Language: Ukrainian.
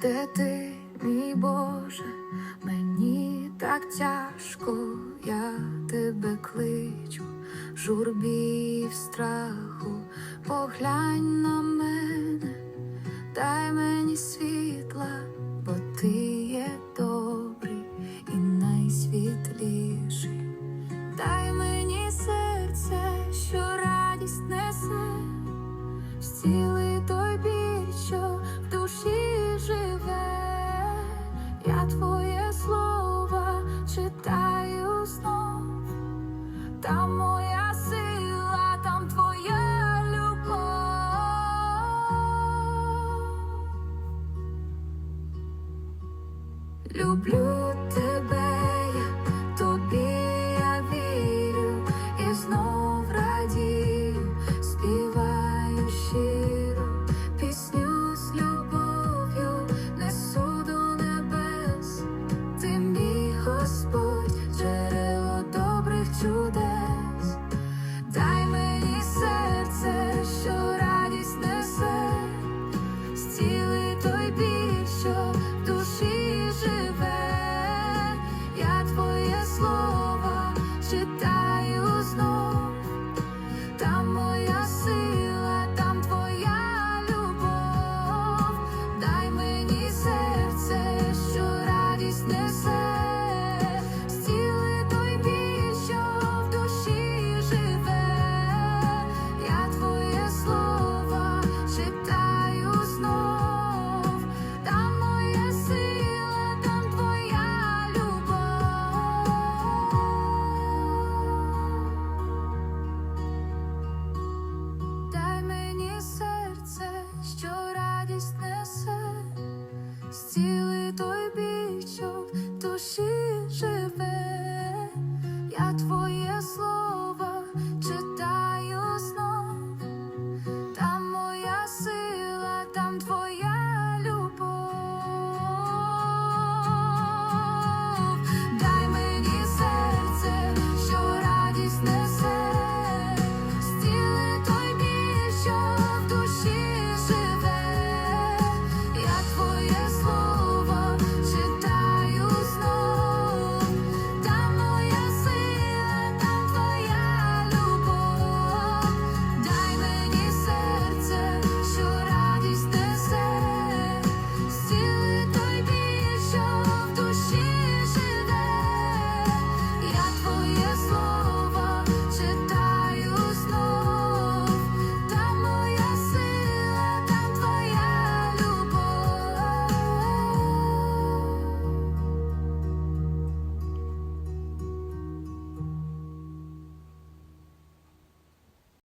де ти, мій Боже, мені так тяжко, я тебе кличу, в журбі в страху, поглянь на мене, дай мені світла, бо ти є добрий і найсвітліший. Дай мені серце, що радість несе, зціли той біль, що в душі живе, я твоє слово читаю знов, там моя сила, там твоя любов. Люблю duszy żywe, ja twój